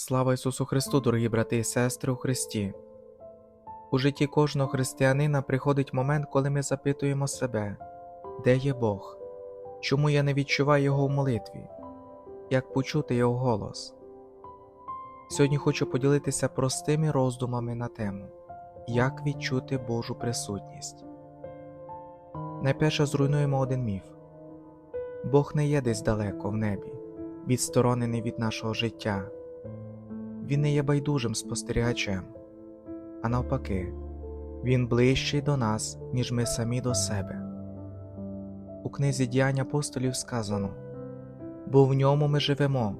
Слава Ісусу Христу, дорогі брати і сестри у Христі! У житті кожного християнина приходить момент, коли ми запитуємо себе, де є Бог, чому я не відчуваю Його в молитві, як почути Його голос. Сьогодні хочу поділитися простими роздумами на тему, як відчути Божу присутність. Найперше зруйнуємо один міф Бог не є десь далеко в небі, відсторонений від нашого життя. Він не є байдужим спостерігачем, а навпаки, він ближчий до нас, ніж ми самі до себе. У книзі діянь апостолів сказано бо в ньому ми живемо,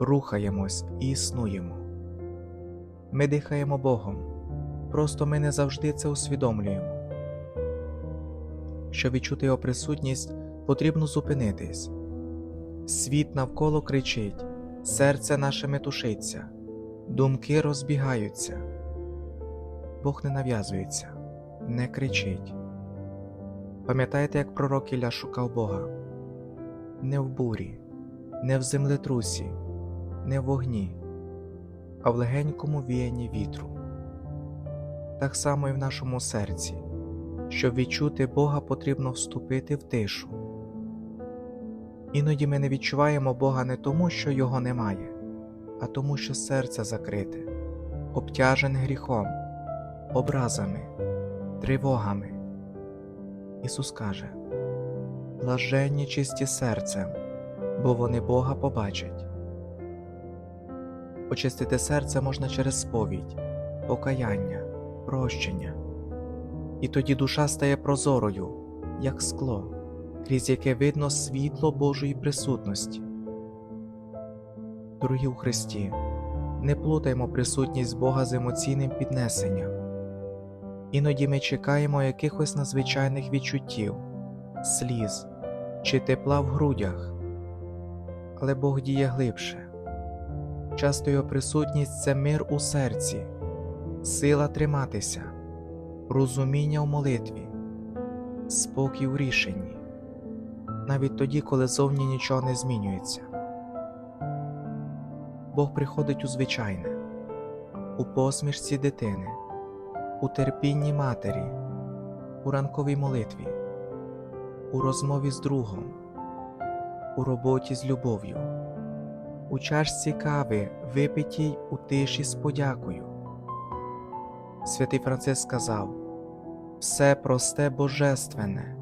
рухаємось і існуємо. Ми дихаємо Богом, просто ми не завжди це усвідомлюємо. Щоб відчути його присутність, потрібно зупинитись. Світ навколо кричить, серце наше метушиться, думки розбігаються. Бог не нав'язується, не кричить. Пам'ятаєте, як пророк Ілля шукав Бога? Не в бурі, не в землетрусі, не в вогні, а в легенькому віянні вітру. Так само і в нашому серці. Щоб відчути Бога, потрібно вступити в тишу. Іноді ми не відчуваємо Бога не тому, що Його немає, а тому, що серце закрите, обтяжене гріхом, образами, тривогами. Ісус каже Блаженні чисті серцем, бо вони Бога побачать. Очистити серце можна через сповідь, покаяння, прощення. І тоді душа стає прозорою, як скло, крізь яке видно світло Божої присутності. Дорогі у Христі, не плутаймо присутність Бога з емоційним піднесенням. Іноді ми чекаємо якихось надзвичайних відчуттів, сліз чи тепла в грудях, але Бог діє глибше. Часто його присутність це мир у серці, сила триматися, розуміння в молитві, спокій у рішенні, навіть тоді, коли зовні нічого не змінюється. Бог приходить у звичайне, у посмішці дитини, у терпінні матері, у ранковій молитві, у розмові з другом, у роботі з любов'ю, у чашці кави, випитій у тиші з подякою. Святий Франциск сказав все просте божественне.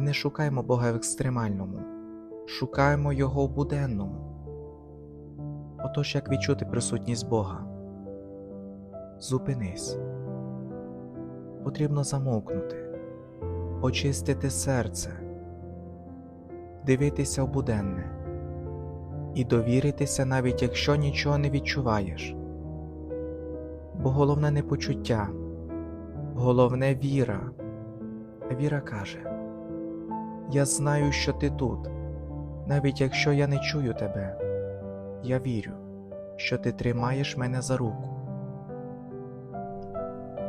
Не шукаймо Бога в екстремальному, шукаймо Його в буденному. Отож, як відчути присутність Бога? Зупинись. Потрібно замовкнути, очистити серце, дивитися в буденне і довіритися, навіть якщо нічого не відчуваєш. Бо головне не почуття, головне віра. Віра каже: Я знаю, що ти тут, навіть якщо я не чую тебе. Я вірю, що ти тримаєш мене за руку.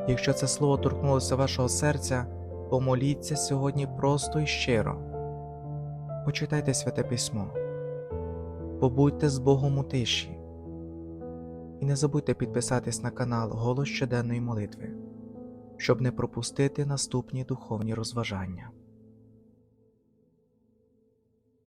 Якщо це слово торкнулося вашого серця, помоліться сьогодні просто і щиро. Почитайте святе письмо, побудьте з Богом у тиші. І не забудьте підписатись на канал Голос щоденної молитви, щоб не пропустити наступні духовні розважання.